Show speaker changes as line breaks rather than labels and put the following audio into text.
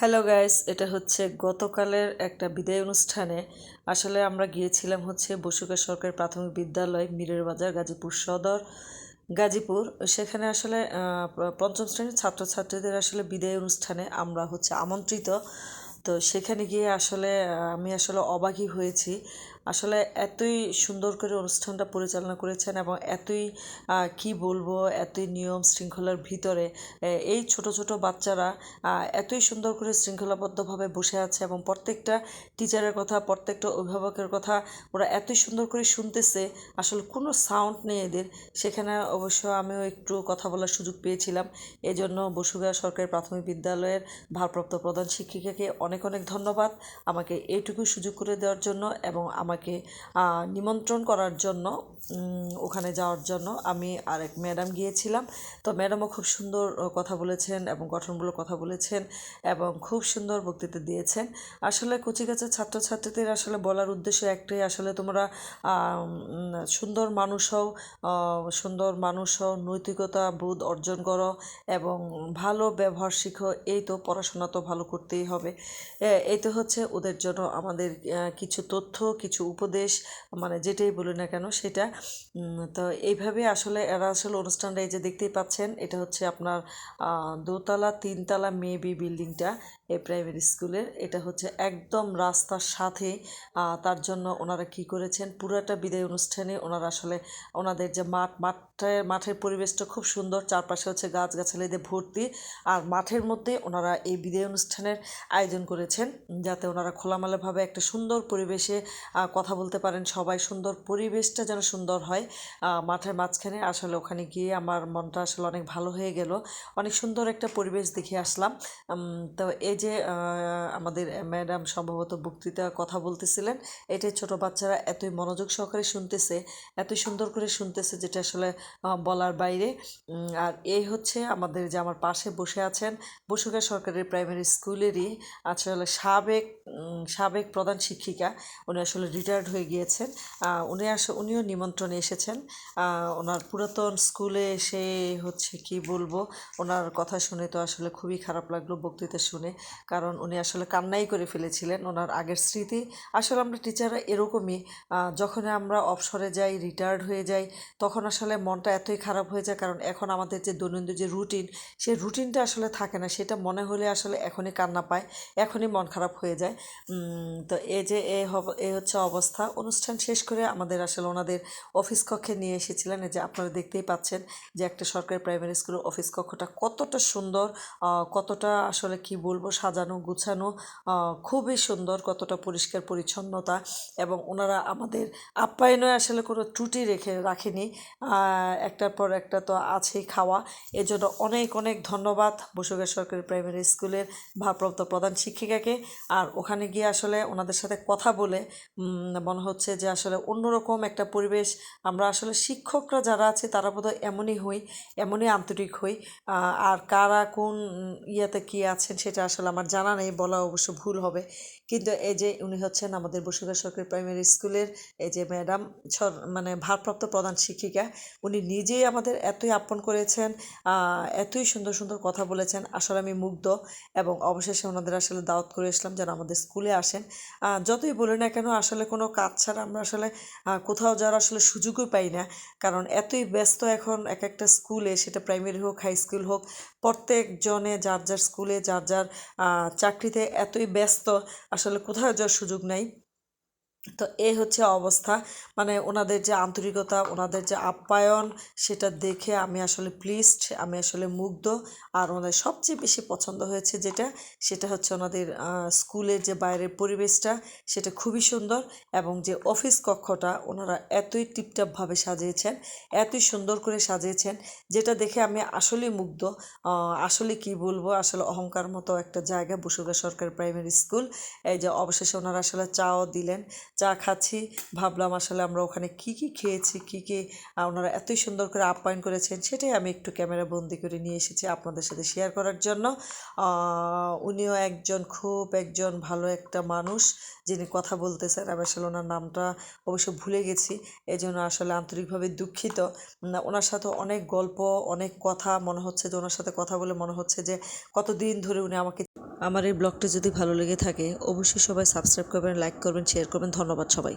Hello guys এটা হচ্ছে গতকালের একটা বিদায় অনুষ্ঠানে। আসলে আমরা গিয়েছিলাম হচ্ছে বসুকা সরকারি প্রাথমিক বিদ্যালয় মিরের বাজার, গাজীপুর সদর, গাজীপুর। সেখানে আসলে পঞ্চম শ্রেণির ছাত্রছাত্রীদের আসলে বিদায় অনুষ্ঠানে আমরা হচ্ছে আমন্ত্রিত। তো সেখানে গিয়ে আসলে আমি আসলে অবাকই হয়েছি। আসলে এতই সুন্দর করে অনুষ্ঠানটা পরিচালনা করেছেন এবং এতই কি বলব, এতই নিয়ম শৃঙ্খলার ভিতরে এই ছোট ছোট বাচ্চারা এতই সুন্দর করে শৃঙ্খলাবদ্ধভাবে বসে আছে এবং প্রত্যেকটা টিচারের কথা, প্রত্যেকটা অভিভাবকের কথা ওরা এতই সুন্দর করে শুনতেছে, আসলে কোনো সাউন্ড নেই এদের। সেখানে অবশ্য আমিও একটু কথা বলার সুযোগ পেয়েছিলাম। এই জন্য বসুগাঁ সরকারি প্রাথমিক বিদ্যালয়ের ভারপ্রাপ্ত প্রধান শিক্ষিকাকে অনেক অনেক ধন্যবাদ। আমাকে এইটুকু সুযোগ করে দেওয়ার জন্য এবং আমাকে নিমন্ত্রণ করার জন্য ওখানে যাওয়ার জন্য আমি আরেক ম্যাডাম গিয়েছিলাম। তো ম্যাডামও খুব সুন্দর কথা বলেছেন এবং গঠনমূলক কথা বলেছেন এবং খুব সুন্দর বক্তৃতা দিয়েছেন। আসলে কচিকাচা ছাত্রছাত্রীদের আসলে বলার উদ্দেশ্য একটাই, আসলে তোমরা সুন্দর মানুষ হও সুন্দর মানুষ হও, নৈতিকতা বোধ অর্জন করো এবং ভালো ব্যবহার শিখো, এই তো পড়াশোনা তো ভালো করতেই হবে। এই তো হচ্ছে ওদের জন্য আমাদের কিছু তথ্য, কিছু উপদেশ মানে যেটাই বলি না কেন সেটা তো এইভাবে আসলে এরা আসলে অনুষ্ঠানটা এই যে দেখতেই পাচ্ছেন, এটা হচ্ছে আপনার দোতলা, তিনতলা মেবি বিল্ডিংটা। এই প্রাইমারি স্কুলের এটা হচ্ছে একদম রাস্তার সাথে। তার জন্য ওনারা কি করেছেন? পুরাটা বিদায় অনুষ্ঠানে ওনারা আসলে ওনাদের যে মাঠ মাঠের মাঠের পরিবেশটা খুব সুন্দর। চারপাশে হচ্ছে গাছগাছালি দিয়ে ভর্তি। আর মাঠের মধ্যে ওনারা এই বিদায় অনুষ্ঠানের আয়োজন করেছেন, যাতে ওনারা খোলামেলাভাবে একটা সুন্দর পরিবেশে কথা বলতে পারেন। সবাই সুন্দর পরিবেশটা যেন সুন্দর হয়। মাঠের মাঝখানে আসলে ওখানে গিয়ে আমার মনটা আসলে অনেক ভালো হয়ে গেল। অনেক সুন্দর একটা পরিবেশ দেখে আসলাম। তো এই যে আমাদের ম্যাডাম সম্ভবত বক্তৃতা কথা বলতেছিলেন, এটাই ছোট বাচ্চারা এতই মনোযোগ সহকারে শুনতেছে এত সুন্দর করে শুনতেছে যেটা আসলে বলার বাইরে। আর এই হচ্ছে আমাদের যে, আমার পাশে বসে আছেন বসুকা সরকারের প্রাইমারি স্কুলেরই আসলে সাবেক সাবেক প্রধান শিক্ষিকা। উনি আসলে রিটায়ার্ড হয়ে গিয়েছেন। উনি আস, উনিও নিমন্ত্রণে এসেছেন। ওনার পুরাতন স্কুলে এসে হচ্ছে কি বলব, ওনার কথা শুনে তো আসলে খুবই খারাপ লাগল বক্তৃতা শুনে। কারণ উনি আসলে কান্নাই করে ফেলেছিলেন ওনার আগের স্মৃতি। আসলে আমরা টিচাররা এরকমই যখন আমরা অবসরে যাই রিটায়ার্ড হয়ে যাই, তখন আসলে মনটা এতই খারাপ হয়ে যায়, কারণ এখন আমাদের যে দৈনন্দিন যে রুটিন সেই রুটিনটা আসলে থাকে না। সেটা মনে হলে আসলে এখনই কান্না পায়, এখনই মন খারাপ হয়ে যায়। তো এ যে এ এ হচ্ছে অবস্থা। অনুষ্ঠান শেষ করে আমাদের আসলে ওনাদের অফিস কক্ষে নিয়ে এসেছিলেন। যে আপনারা দেখতেই পাচ্ছেন যে একটা সরকারি প্রাইমারি স্কুলের অফিস কক্ষটা কতটা সুন্দর কতটা আসলে কি বলব সাজানো, গুছানো খুবই সুন্দর কতটা পরিষ্কার পরিচ্ছন্নতা এবং ওনারা আমাদের আপ্যায়নে আসলে কোনো ত্রুটি রেখে রাখেনি। একটার পর একটা তো আছেই খাওয়া। এজন্য অনেক অনেক ধন্যবাদ বসুগা সরকারি প্রাইমারি স্কুলের ভারপ্রাপ্ত প্রধান শিক্ষিকাকে। আর ওখানে গিয়ে আসলে ওনাদের সাথে কথা বলে মনে হচ্ছে যে আসলে অন্যরকম একটা পরিবেশ। আমরা আসলে শিক্ষকরা যারা আছে তারা বোধহয় এমনই হই, এমনই আন্তরিক হই। আর কারা কোন ইয়েতে কী আছেন সেটা আসলে আমার জানা নেই, বলা অবশ্য ভুল হবে। কিন্তু এই যে উনি হচ্ছেন আমাদের বসুগা সরকারি প্রাইমারি স্কুলের এই যে ম্যাডাম মানে ভারপ্রাপ্ত প্রধান শিক্ষিকা, উনি নিজেই আমাদের এতই আপন করেছেন এতই সুন্দর সুন্দর কথা বলেছেন। আসলে আমি মুগ্ধ এবং অবশেষে ওনাদের আসলে দাওয়াত করে এসলাম যেন আমাদের স্কুলে আসেন। যতই বলি না কেন, আসলে কোনো কাজ ছাড়া আমরা আসলে কোথাও যাওয়ার আসলে সুযোগই পাই না। কারণ এতই ব্যস্ত এখন এক একটা স্কুলে, সেটা প্রাইমারি হোক হাই স্কুল হোক, প্রত্যেকজনে যার যার স্কুলে, যার যার চাকরিতে এতই ব্যস্ত আসলে কোথাও যাওয়ার সুযোগ নাই। তো এই হচ্ছে অবস্থা। মানে ওনাদের যে আন্তরিকতা, ওনাদের যে আপ্যায়ন, সেটা দেখে আমি আসলে প্লিজড আমি আসলে মুগ্ধ। আর ওনাদের সবচেয়ে বেশি পছন্দ হয়েছে যেটা, সেটা হচ্ছে ওনাদের স্কুলের যে বাইরের পরিবেশটা, সেটা খুবই সুন্দর। এবং যে অফিস কক্ষটা, ওনারা এতই টিপটাপভাবে সাজিয়েছেন, এতই সুন্দর করে সাজিয়েছেন, যেটা দেখে আমি আসলেই মুগ্ধ। আসলে কি বলব, আসলে অহংকার মতো একটা জায়গা বসুগা সরকারি প্রাইমারি স্কুল এই যে অবশেষে ওনারা আসলে চাও দিলেন চা খাচ্ছি। ভাবলাম আসলে আমরা ওখানে কি কি খেয়েছি, কি কি ওনারা এতই সুন্দর করে আপ্যায়ন করেছেন, সেটাই আমি একটু ক্যামেরা বন্দি করে নিয়ে এসেছি আপনাদের সাথে শেয়ার করার জন্য। উনিও একজন খুব একজন ভালো একটা মানুষ, যিনি কথা বলতেছেন। আমি আসলে ওনার নামটা অবশ্য ভুলে গেছি এই জন্য আসলে আন্তরিকভাবে দুঃখিত। ওনার সাথে অনেক গল্প, অনেক কথা মনে হচ্ছে যে, ওনার সাথে কথা বলে মনে হচ্ছে যে, কতদিন ধরে উনি আমাকে আমার এই ব্লগটি যদি ভালো লেগে থাকে, অবশ্যই সবাই সাবস্ক্রাইব করবেন লাইক করবেন শেয়ার করবেন। ধন্যবাদ সবাই